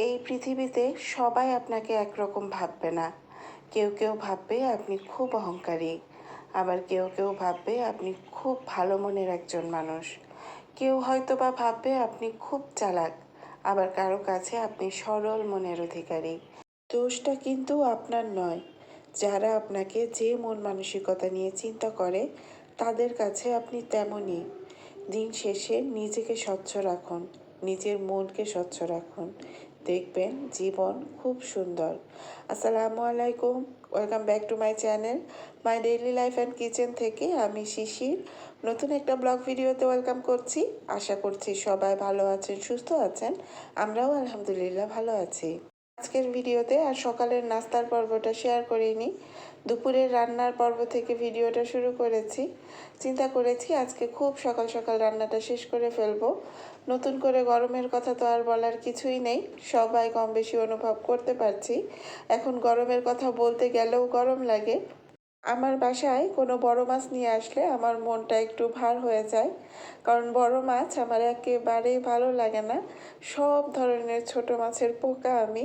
এই পৃথিবীতে সবাই আপনাকে একরকম ভাববে না। কেউ কেউ ভাববে আপনি খুব অহংকারী। আবার কেউ কেউ ভাববে আপনি খুব ভালো মনের একজন মানুষ। কেউ হয়তো বা ভাববে আপনি খুব চালাক। আবার কারও কাছে আপনি সরল মনের অধিকারী। দোষটা কিন্তু আপনার নয়। যারা আপনাকে যে মন মানসিকতা নিয়ে চিন্তা করে, তাদের কাছে আপনি তেমনই। দিন শেষে নিজেকে স্বচ্ছ রাখুন। নিজের মনকে স্বচ্ছ রাখুন। দেখবেন জীবন খুব সুন্দর। আসসালামু আলাইকুম। Welcome back to my channel my daily life and kitchen থেকে আমি শিশির। নতুন একটা ব্লগ ভিডিওতে ওয়েলকাম করছি। আশা করছি সবাই ভালো আছেন, সুস্থ আছেন। আমরাও আলহামদুলিল্লাহ ভালো আছি। আজকের ভিডিওতে আর সকালের নাস্তার পর্বটা শেয়ার করিনি। দুপুরের রান্নার পর্ব থেকে ভিডিওটা শুরু করেছি। চিন্তা করেছি আজকে খুব সকাল সকাল রান্নাটা শেষ করে ফেলব। নতুন করে গরমের কথা তো আর বলার কিছুই নেই। সবাই কম বেশি অনুভব করতে পারছি। এখন গরমের কথা বলতে গেলেও গরম লাগে। আমার বাসায় কোনো বড় মাছ নিয়ে আসলে আমার মনটা একটু ভার হয়ে যায়। কারণ বড় মাছ আমার একেবারেই ভালো লাগে না। সব ধরনের ছোট মাছের পোকা আমি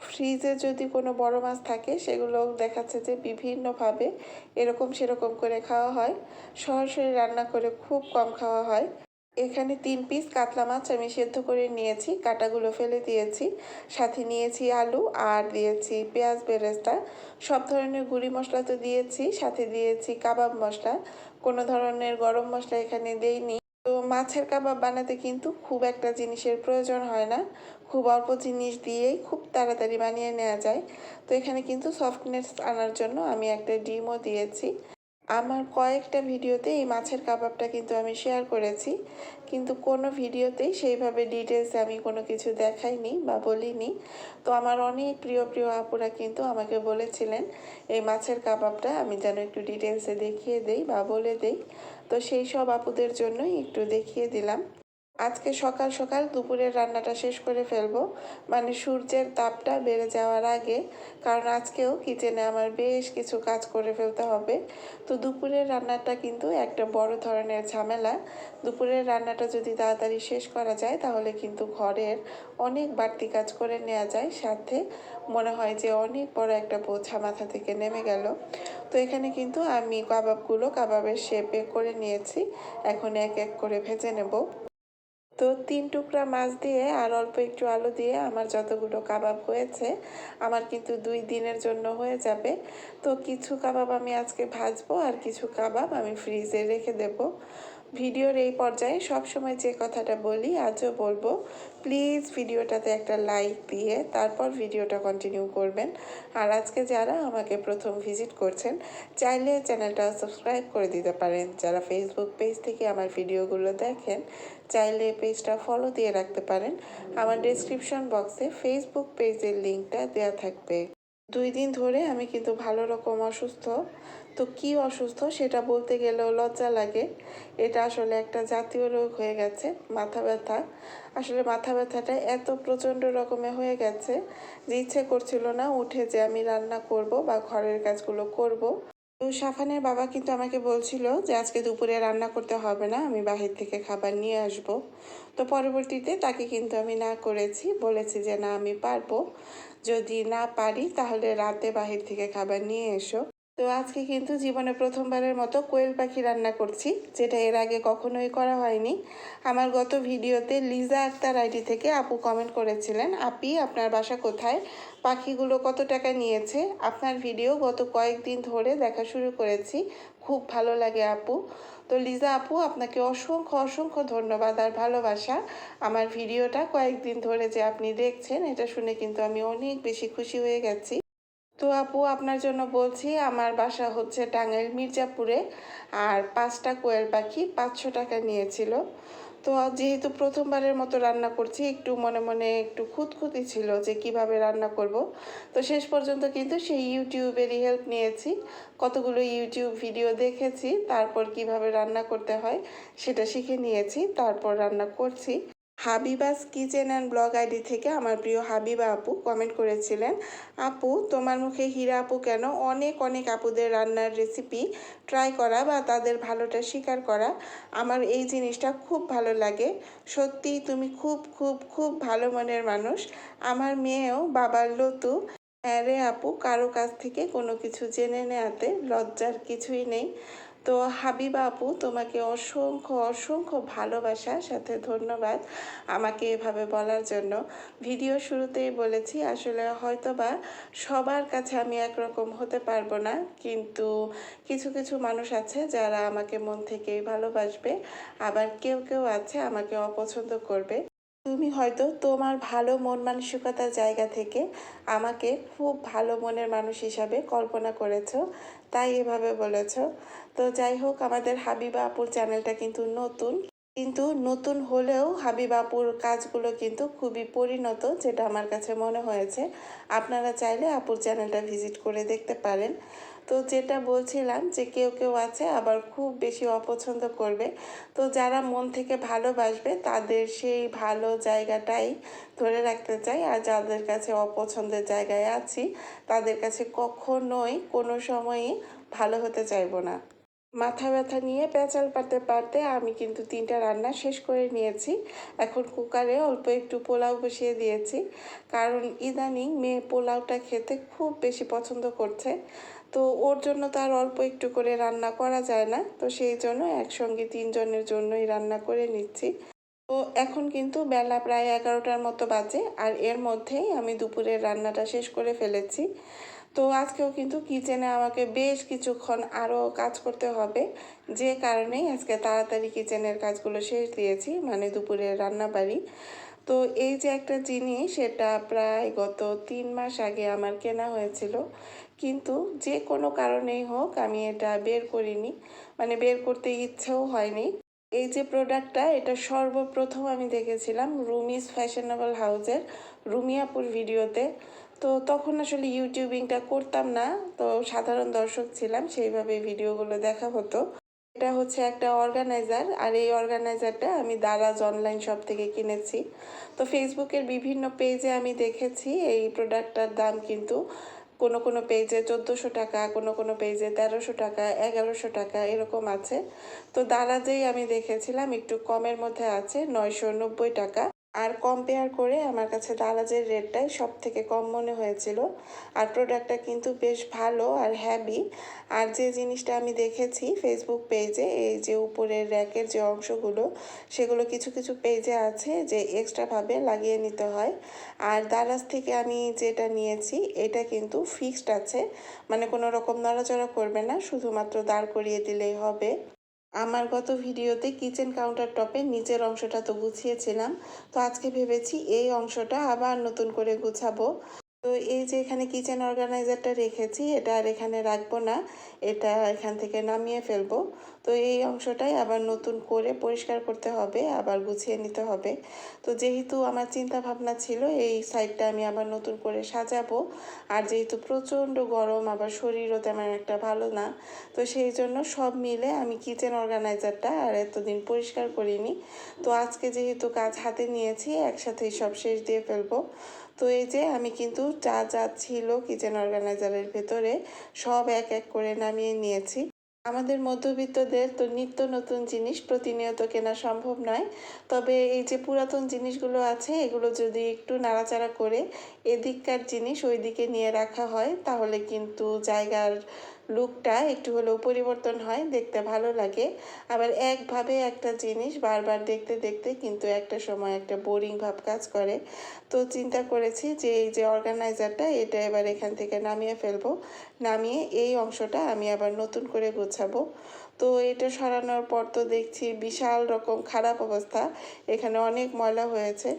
ফ্রিজে যদি কোনো বড় মাছ থাকে, সেগুলো দেখাচ্ছে যে বিভিন্নভাবে এরকম সেরকম করে খাওয়া হয়। সরাসরি রান্না করে খুব কম খাওয়া হয়। এখানে তিন পিস কাতলা মাছ আমি সেদ্ধ করে নিয়েছি, কাটাগুলো ফেলে দিয়েছি। সাথে নিয়েছি আলু আর দিয়েছি পেঁয়াজ বেরেস্তা। সব ধরনের গুঁড়ি মশলা তো দিয়েছি, সাথে দিয়েছি কাবাব মশলা। কোনো ধরনের গরম মশলা এখানে দেইনি। তো মাছের কাবাব বানাতে কিন্তু খুব একটা জিনিসের প্রয়োজন হয় না। খুব অল্প জিনিস দিয়েই খুব তাড়াতাড়ি বানিয়ে নেওয়া যায়। তো এখানে কিন্তু সফটনেস আনার জন্য আমি একটা ডিমও দিয়েছি। আমার কয়েকটা ভিডিওতে এই মাছের কাবাবটা কিন্তু আমি শেয়ার করেছি। কিন্তু কোনো ভিডিওতেই সেইভাবে ডিটেলস আমি কোনো কিছু দেখাইনি বা বলিনি। তো আমার অনেক প্রিয় প্রিয় আপুরা কিন্তু আমাকে বলেছিলেন, এই মাছের কাবাবটা আমি যেন একটু ডিটেলসে দেখিয়ে দেই বা বলে দেই। তো সেই সব আপুদের জন্যই একটু দেখিয়ে দিলাম। আজকে সকাল সকাল দুপুরের রান্নাটা শেষ করে ফেলব। মানে সূর্যের তাপটা বেড়ে যাওয়ার আগে, কারণ আজকেও কিচেনে আমার বেশ কিছু কাজ করে ফেলতে হবে। তো দুপুরের রান্নাটা কিন্তু একটা বড় ধরনের ঝামেলা। দুপুরের রান্নাটা যদি তাড়াতাড়ি শেষ করা যায়, তাহলে কিন্তু ঘরের অনেক বাড়তি কাজ করে নেওয়া যায়। সাথে মনে হয় যে অনেক বড় একটা বোঝা মাথা থেকে নেমে গেল। তো এখানে কিন্তু আমি কাবাবগুলো কাবাবের শেপে করে নিয়েছি। এখন এক এক করে ভেজে নেব। তো তিন টুকরা মাছ দিয়ে আর অল্প একটু আলু দিয়ে আমার যতগুলো কাবাব হয়েছে, আমার কিন্তু দুই দিনের জন্য হয়ে যাবে। তো কিছু কাবাব আমি আজকে ভাজবো আর কিছু কাবাব আমি ফ্রিজে রেখে দেব। ভিডিওর এই পর্যায়ে সব সময় যে কথাটা বলি, আজও বলব প্লিজ ভিডিওটাতে একটা লাইক দিয়ে তারপর ভিডিওটা কন্টিনিউ করবেন। আর আজকে যারা আমাকে প্রথম ভিজিট করছেন, চাইলে চ্যানেলটা সাবস্ক্রাইব করে দিতে পারেন। যারা ফেসবুক পেজ থেকে আমার ভিডিওগুলো দেখেন, চাইলে পেজটা ফলো দিয়ে রাখতে পারেন। আমার ডিসক্রিপশন বক্সে ফেসবুক পেজের লিঙ্কটা দেওয়া থাকবে। দুই দিন ধরে আমি কিন্তু ভালো রকম অসুস্থ। তো কি অসুস্থ সেটা বলতে গেলেও লজ্জা লাগে। এটা আসলে একটা জাতীয় রোগ হয়ে গেছে, মাথা ব্যথা। আসলে মাথা ব্যথাটা এত প্রচণ্ড রকমে হয়ে গেছে যে ইচ্ছে করছিল না উঠে যে আমি রান্না করব বা ঘরের কাজগুলো করব। তো সাফানের বাবা কিন্তু আমাকে বলছিল যে আজকে দুপুরে রান্না করতে হবে না, আমি বাহির থেকে খাবার নিয়ে আসব। তো পরবর্তীতে তাকে কিন্তু আমি না করেছি, বলেছি যে না আমি পারব। যদি না পারি তাহলে রাতে বাহির থেকে খাবার নিয়ে এসো। তো আজকে কিন্তু জীবনে প্রথমবারের মতো কোয়েল পাখি রান্না করছি, যেটা এর আগে কখনোই করা হয়নি। আমার গত ভিডিওতে লিজা আক্তার আইডি থেকে আপু কমেন্ট করেছিলেন, আপি, আপনার বাসা কোথায়? পাখিগুলো কত টাকা নিয়েছে? আপনার ভিডিও গত কয়েকদিন ধরে দেখা শুরু করেছি, খুব ভালো লাগে আপু। তো লিজা আপু, আপনাকে অসংখ্য অসংখ্য ধন্যবাদ আর ভালোবাসা। আমার ভিডিওটা কয়েকদিন ধরে যে আপনি দেখছেন, এটা শুনে কিন্তু আমি অনেক বেশি খুশি হয়ে গেছি। তো আপু, আপনার জন্য বলছি, আমার বাসা হচ্ছে টাঙ্গাইল মির্জাপুরে, আর পাঁচটা কোয়েল পাখি পাঁচশো টাকা নিয়েছিল। তো যেহেতু প্রথমবারের মতো রান্না করছি, একটু মনে মনে একটু খুঁতখুতি ছিল যে কীভাবে রান্না করব। তো শেষ পর্যন্ত কিন্তু সেই ইউটিউবেরই হেল্প নিয়েছি। কতগুলো ইউটিউব ভিডিও দেখেছি, তারপর কীভাবে রান্না করতে হয় সেটা শিখে নিয়েছি, তারপর রান্না করছি। Habiba's kitchen and blog ID থেকে আমার প্রিয় হাবিবা আপু কমেন্ট করেছিলেন, আপু, তোমার মুখে হীরা আপু কেন? অনেক অনেক আপুদের রান্নার রেসিপি ট্রাই করা বা তাদের ভালোটা স্বীকার করা। আমার এই জিনিসটা খুব ভালো লাগে। সত্যি, তুমি খুব খুব খুব ভালো মনের মানুষ। আমার মেয়েও বাবার লতু। হ্যাঁ রে আপু, কারও কাছ থেকে কোনো কিছু জেনে নেওয়াতে লজ্জার কিছুই নেই। তো হাবিবা আপু, তোমাকে অসংখ্য অসংখ্য ভালোবাসা, সাথে ধন্যবাদ আমাকে এভাবে বলার জন্য। ভিডিও শুরুতেই বলেছি, আসলে হয়তো বা সবার কাছে আমি একরকম হতে পারব না, কিন্তু কিছু কিছু মানুষ আছে যারা আমাকে মন থেকেই ভালোবাসবে, আবার কেউ কেউ আছে আমাকে অপছন্দ করবে। তুমি হয়তো তোমার ভালো মন মানসিকতার জায়গা থেকে আমাকে খুব ভালো মনের মানুষ হিসাবে কল্পনা করেছ, তাই এভাবে বলেছ। তো যাই হোক, আমাদের হাবিবা আপুর চ্যানেলটা কিন্তু নতুন। কিন্তু নতুন হলেও হাবিবাপুর কাজগুলো কিন্তু খুবই পরিণত, যেটা আমার কাছে মনে হয়েছে। আপনারা চাইলে আপুর চ্যানেলটা ভিজিট করে দেখতে পারেন। তো যেটা বলছিলাম যে কেউ কেউ আছে আবার খুব বেশি অপছন্দ করবে। তো যারা মন থেকে ভালোবাসবে তাদের সেই ভালো জায়গাটাই ধরে রাখতে চাই। আর যাদের কাছে অপছন্দের জায়গায় আছি তাদের কাছে কখনোই কোনো সময়ই ভালো হতে চাইব না। মাথা ব্যথা নিয়ে পেঁচাল পাতে পারতে আমি কিন্তু তিনটা রান্না শেষ করে নিয়েছি। এখন কুকারে অল্প একটু পোলাও বসিয়ে দিয়েছি। কারণ ইদানিং মেয়ে পোলাওটা খেতে খুব বেশি পছন্দ করছে। তো ওর জন্য তো আর অল্প একটু করে রান্না করা যায় না। তো সেই জন্য একসঙ্গে তিনজনের জন্যই রান্না করে নিচ্ছি। তো এখন কিন্তু বেলা প্রায় এগারোটার মতো বাজে। আর এর মধ্যেই আমি দুপুরের রান্নাটা শেষ করে ফেলেছি। তো আজকেও কিন্তু কিচেনে আমাকে বেশ কিছুক্ষণ আরও কাজ করতে হবে। যে কারণেই আজকে তাড়াতাড়ি কিচেনের কাজগুলো শেষ দিয়েছি মানে দুপুরের রান্না বাড়ি তো এই যে একটা জিনিস, সেটা প্রায় গত তিন মাস আগে আমার কেনা হয়েছিল। কিন্তু যে কোনো কারণেই হোক আমি এটা বের করিনি মানে বের করতে ইচ্ছেও হয়নি। এই যে প্রোডাক্টটা, এটা সর্বপ্রথম আমি দেখেছিলাম রুমিস ফ্যাশনেবল হাউজের রুমিয়াপুর ভিডিওতে। তো তখন আসলে ইউটিউবিংটা করতাম না, তো সাধারণ দর্শক ছিলাম, সেইভাবে ভিডিওগুলো দেখা হতো। এটা হচ্ছে একটা অর্গানাইজার আর এই অর্গানাইজারটা আমি দারাজ অনলাইন শপ থেকে কিনেছি। তো ফেসবুকের বিভিন্ন পেজে আমি দেখেছি, এই প্রোডাক্টটার দাম কিন্তু কোনো কোনো পেজে চোদ্দোশো টাকা, কোনো কোনো পেজে তেরোশো টাকা, এগারোশো টাকা, এরকম আছে। তো দারাজেই আমি দেখেছিলাম, একটু কমের মধ্যে আছে, নয়শো নব্বই টাকা। আর কম্পেয়ার করে আমার কাছে দারাজের রেটটাই সব থেকে কম মনে হয়েছিল। আর প্রোডাক্টটা কিন্তু বেশ ভালো আর হ্যাভি আর যে জিনিসটা আমি দেখেছি ফেসবুক পেজে এই যে উপরের র্যাকের যে অংশগুলো, সেগুলো কিছু কিছু পেজে আছে যে এক্সট্রাভাবে লাগিয়ে নিতে হয়। আর দারাজ থেকে আমি যেটা নিয়েছি, এটা কিন্তু ফিক্সড আছে। মানে কোনো রকম নড়াচড়া করবে না, শুধুমাত্র দাঁড় করিয়ে দিলেই হবে। আমার গত ভিডিওতে কিচেন কাউন্টার টপে নিচের অংশটা তো গুছিয়েছিলাম, তো আজকে ভেবেছি এই অংশটা আবার নতুন করে গুছাবো। তো এই যে এখানে কিচেন অর্গানাইজারটা রেখেছি, এটা আর এখানে রাখব না। এটা এখান থেকে নামিয়ে ফেলব। তো এই অংশটাই আবার নতুন করে পরিষ্কার করতে হবে, আবার গুছিয়ে নিতে হবে। তো যেহেতু আমার চিন্তা ভাবনা ছিল, এই সাইডটা আমি আবার নতুন করে সাজাবো। আর যেহেতু প্রচণ্ড গরম, আবার শরীরও তেমন একটা ভালো না, তো সেই জন্য সব মিলে আমি কিচেন অর্গানাইজারটা আর এতদিন পরিষ্কার করিনি। তো আজকে যেহেতু কাজ হাতে নিয়েছি, একসাথেই সব শেষ দিয়ে ফেলব। তো এই যে আমি কিন্তু যা যা ছিল কিচেন অর্গানাইজারের ভেতরে সব এক এক করে নামিয়ে নিয়েছি। আমাদের মধ্যবিত্তদের তো নিত্য নতুন জিনিস প্রতিনিয়ত কেনা সম্ভব নয়। তবে এই যে পুরাতন জিনিসগুলো আছে, এগুলো যদি একটু নাড়াচাড়া করে এদিককার জিনিস ওই দিকে নিয়ে রাখা হয়, তাহলে কিন্তু জায়গার লুকটা একটু হলেও পরিবর্তন হয়, দেখতে ভালো লাগে। আবার একভাবে একটা জিনিস বারবার দেখতে দেখতে কিন্তু একটা সময় একটা বোরিং ভাব কাজ করে। তো চিন্তা করেছি যে এই যে অর্গানাইজারটা, এটা এবার এখান থেকে নামিয়ে ফেলব। নামিয়ে এই অংশটা আমি আবার নতুন করে গোছাবো। তো এটা সরানোর পর তো দেখছি বিশাল রকম খারাপ অবস্থা, এখানে অনেক ময়লা হয়েছে।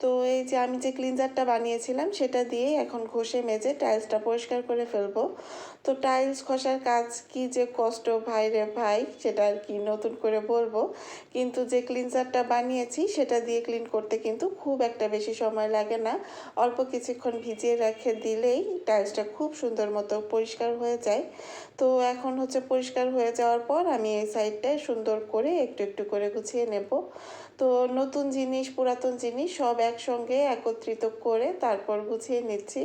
তো এই যে আমি যে ক্লিনজারটা বানিয়েছিলাম, সেটা দিয়ে এখন ঘষে, মেজে টাইলসটা পরিষ্কার করে ফেলব। তো টাইলস ঘষার কাজ কি যে কষ্ট? ভাই রে ভাই, সেটা আর কি নতুন করে বলব। কিন্তু যে ক্লিনজারটা বানিয়েছি, সেটা দিয়ে ক্লিন করতে কিন্তু খুব একটা বেশি সময় লাগে না। অল্প কিছুক্ষণ ভিজিয়ে রেখে দিলেই টাইলসটা খুব সুন্দর মতো পরিষ্কার হয়ে যায়। তো এখন হচ্ছে পরিষ্কার হয়ে যাওয়ার পর আমি এই সাইডটায় সুন্দর করে একটু একটু করে গুছিয়ে নেব। তো নতুন জিনিস, পুরাতন জিনিস সব একসঙ্গে একত্রিত করে তারপর গুছিয়ে নিচ্ছি।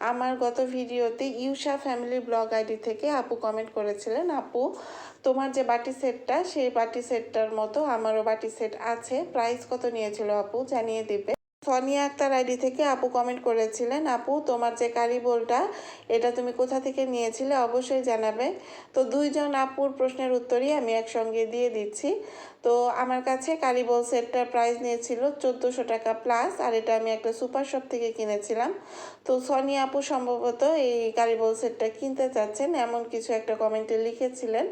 আমার গত ভিডিওতে ইউশা ফ্যামিলি ব্লগ আইডি থেকে আপু কমেন্ট করেছিলেন, আপু, তোমার যে বাটি সেটটা, সেই বাটি সেটটার মতো আমারও বাটি সেট আছে। প্রাইস কত নিয়েছিল আপু? জানিয়ে দিবে। ফনিয়া আক্তার আইডি থেকে আপু কমেন্ট করেছিলেন, আপু, তোমার যে কারি বোলটা, এটা তুমি কোথা থেকে নিয়েছিলে অবশ্যই জানাবে। তো দুইজন আপুর প্রশ্নের উত্তরই আমি একসঙ্গে দিয়ে দিচ্ছি। তো আমার কাছে কারি বোল সেটটার প্রাইস নিয়েছিল চোদ্দোশো টাকা প্লাস আর এটা আমি একটা সুপার শপ থেকে কিনেছিলাম। তো সনিয়া আপু সম্ভবত এই কারি বোল সেটটা কিনতে চাচ্ছেন, এমন কিছু একটা কমেন্টে লিখেছিলেন।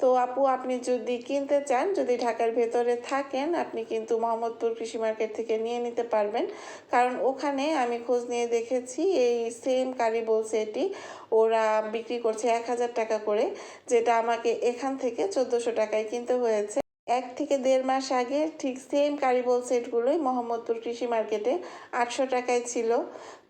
তো আপু, আপনি যদি কিনতে চান, যদি ঢাকার ভেতরে থাকেন, আপনি কিন্তু মোহাম্মদপুর কৃষি মার্কেট থেকে নিয়ে নিতে পারবেন। কারণ ওখানে আমি খোঁজ নিয়ে দেখেছি এই সেম কারি বলছে এটি ওরা বিক্রি করছে এক হাজার টাকা করে, যেটা আমাকে এখান থেকে চোদ্দোশো টাকায় কিনতে হয়েছে। এক থেকে দেড় মাস আগে ঠিক সেম কারিবল সেটগুলোই মোহাম্মদপুর কৃষি মার্কেটে আটশো টাকায় ছিল।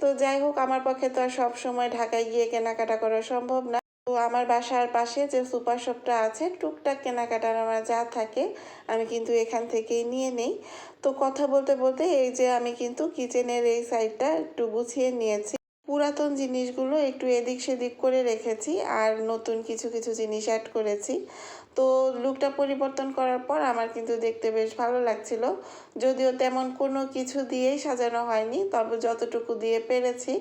তো যাই হোক, আমার পক্ষে তো আর সব সময় ঢাকায় গিয়ে কেনাকাটা করা সম্ভব না। তো আমার বাসার পাশে যে সুপার শপটা আছে, টুকটাক কেনাকাটার আমার যা থাকে আমি কিন্তু এখান থেকেই নিয়ে নেই। তো কথা বলতে বলতে এই যে আমি কিন্তু কিচেনের এই সাইডটা একটু গুছিয়ে নিয়েছি। পুরাতন জিনিসগুলো একটু এদিক সেদিক করে রেখেছি আর নতুন কিছু কিছু জিনিস অ্যাড করেছি। তো লুকটা পরিবর্তন করার পর আমার কিন্তু দেখতে বেশ ভালো লাগছিল। যদিও তেমন কোনো কিছু দিয়েই সাজানো হয়নি, তবে যতটুকু দিয়ে পেরেছি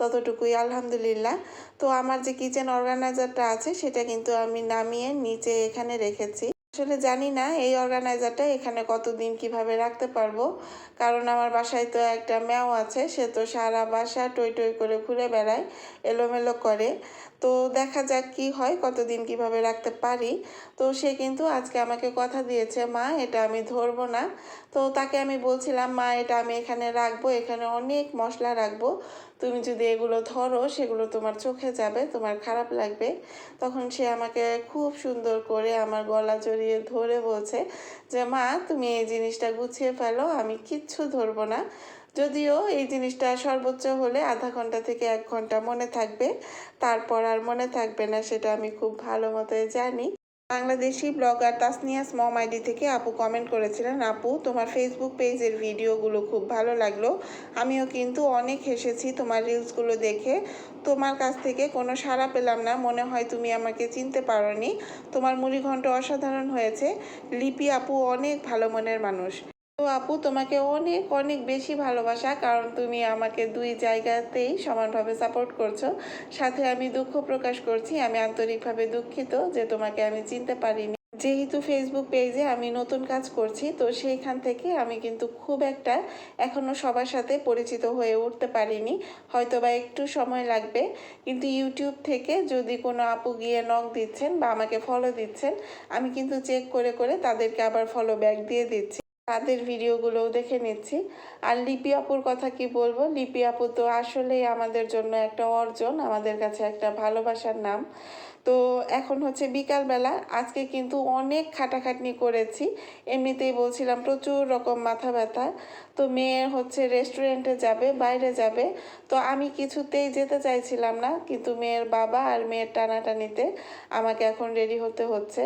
ততটুকুই আলহামদুলিল্লাহ। তো আমার যে কিচেন অর্গানাইজারটা আছে, সেটা কিন্তু আমি নামিয়ে নিচে এখানে রেখেছি। আসলে জানি না এই অর্গানাইজারটা এখানে কতদিন কীভাবে রাখতে পারব, কারণ আমার বাসায় তো একটা ম্যাও আছে, সে তো সারা বাসা টই টই করে ঘুরে বেড়ায়, এলোমেলো করে। তো দেখা যাক কি হয়, কতদিন কীভাবে রাখতে পারি। তো সে কিন্তু আজকে আমাকে কথা দিয়েছে, মা, এটা আমি ধরবো না। তো তাকে আমি বলছিলাম, মা, এটা আমি এখানে রাখব, এখানে অনেক মশলা রাখব। তুমি যদি এগুলো ধরো, সেগুলো তোমার চোখে যাবে, তোমার খারাপ লাগবে। তখন সে আমাকে খুব সুন্দর করে আমার গলা জড়িয়ে ধরে বলছে যে, মা, তুমি এই জিনিসটা গুছিয়ে ফেলো, আমি কিচ্ছু ধরবো না। যদিও এই জিনিসটা সর্বোচ্চ হলে আধা ঘণ্টা থেকে এক ঘণ্টা মনে থাকবে। তারপর আর মনে থাকবে না সেটা আমি খুব ভালো মতোই জানি। Bangladeshi blogger Tasnia's mom ID থেকে আপু কমেন্ট করেছিলেন, আপু, তোমার ফেসবুক পেজের ভিডিওগুলো খুব ভালো লাগল। আমিও কিন্তু অনেক হেসেছি তোমার রিলসগুলো দেখে। তোমার কাছ থেকে কোনো সাড়া পেলাম না, মনে হয় তুমি আমাকে চিনতে পারোনি। তোমার মুড়িঘণ্ট অসাধারণ হয়েছে। লিপি আপু অনেক ভালো মনের মানুষ। তো আপু, তোমাকে অনেক অনেক বেশি ভালোবাসা, কারণ তুমি আমাকে দুই জায়গাতেই সমানভাবে সাপোর্ট করছ। সাথে আমি দুঃখ প্রকাশ করছি, আমি আন্তরিকভাবে দুঃখিত যে তোমাকে আমি চিনতে পারিনি। যেহেতু ফেসবুক পেজে আমি নতুন কাজ করছি, তো সেইখান থেকে আমি কিন্তু খুব একটা এখনও সবার সাথে পরিচিত হয়ে উঠতে পারিনি। হয়তো বা একটু সময় লাগবে, কিন্তু ইউটিউব থেকে যদি কোনো আপু গিয়ে নক দিচ্ছেন বা আমাকে ফলো দিচ্ছেন, আমি কিন্তু চেক করে করে তাদেরকে আবার ফলো ব্যাক দিয়ে দিচ্ছি। তাদের ভিডিওগুলোও দেখে নিচ্ছি। আর লিপি আপুর কথা কি বলব? লিপি আপু তো আসলেই আমাদের জন্য একটা অর্জন, আমাদের কাছে একটা ভালোবাসার নাম। তো এখন হচ্ছে বিকালবেলা, আজকে কিন্তু অনেক খাটাখাটনি করেছি। এমনিতেই বলছিলাম প্রচুর রকম মাথা ব্যথা। তো মেয়ে হচ্ছে রেস্টুরেন্টে যাবে, বাইরে যাবে। তো আমি কিছুতেই যেতে চাইছিলাম না, কিন্তু মেয়ের বাবা আর মেয়ের টানাটানিতে আমাকে এখন রেডি হতে হচ্ছে।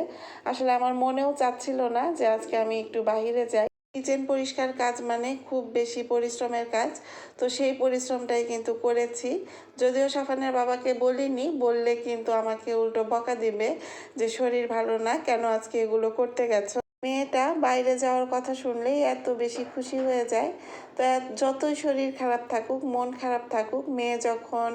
আসলে আমার মনেও চাচ্ছিল না যে আজকে আমি একটু বাহিরে যাই। কিচেন পরিষ্কার কাজ মানে খুব বেশি পরিশ্রমের কাজ। তো সেই পরিশ্রমটাই কিন্তু করেছি। যদিও সাফানের বাবাকে বলিনি, বললে কিন্তু আমাকে উল্টো বকা দিবে যে শরীর ভালো না, কেন আজকে এগুলো করতে গেছো? মেয়েটা বাইরে যাওয়ার কথা শুনলেই এত বেশি খুশি হয়ে যায়। তো যতই শরীর খারাপ থাকুক, মন খারাপ থাকুক, মেয়ে যখন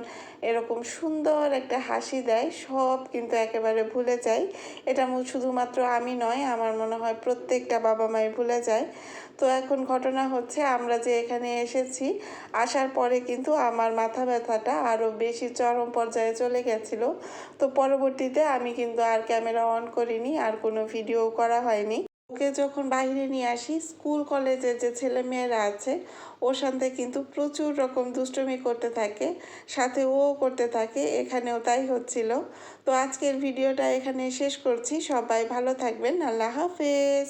এরকম সুন্দর একটা হাসি দেয়, সব কিন্তু একেবারে ভুলে যায়। এটা শুধুমাত্র আমি নয়, আমার মনে হয় প্রত্যেকটা বাবা মাই ভুলে যায়। তো এখন ঘটনা হচ্ছে, আমরা যে এখানে এসেছি, আসার পরে কিন্তু আমার মাথা ব্যথাটা আরও বেশি চরম পর্যায়ে চলে গেছিল। তো পরবর্তীতে আমি কিন্তু আর ক্যামেরা অন করিনি, আর কোনো ভিডিও করা হয়নি। ওকে যখন বাহিরে নিয়ে আসি, স্কুল কলেজের যে ছেলে মেয়েরা আছে, ওর সাথে কিন্তু প্রচুর রকম দুষ্টমি করতে থাকে, সাথে ও করতে থাকে, এখানেও তাই হচ্ছিল। তো আজকের ভিডিওটা এখানে শেষ করছি। সবাই ভালো থাকবেন। আল্লাহ হাফেজ।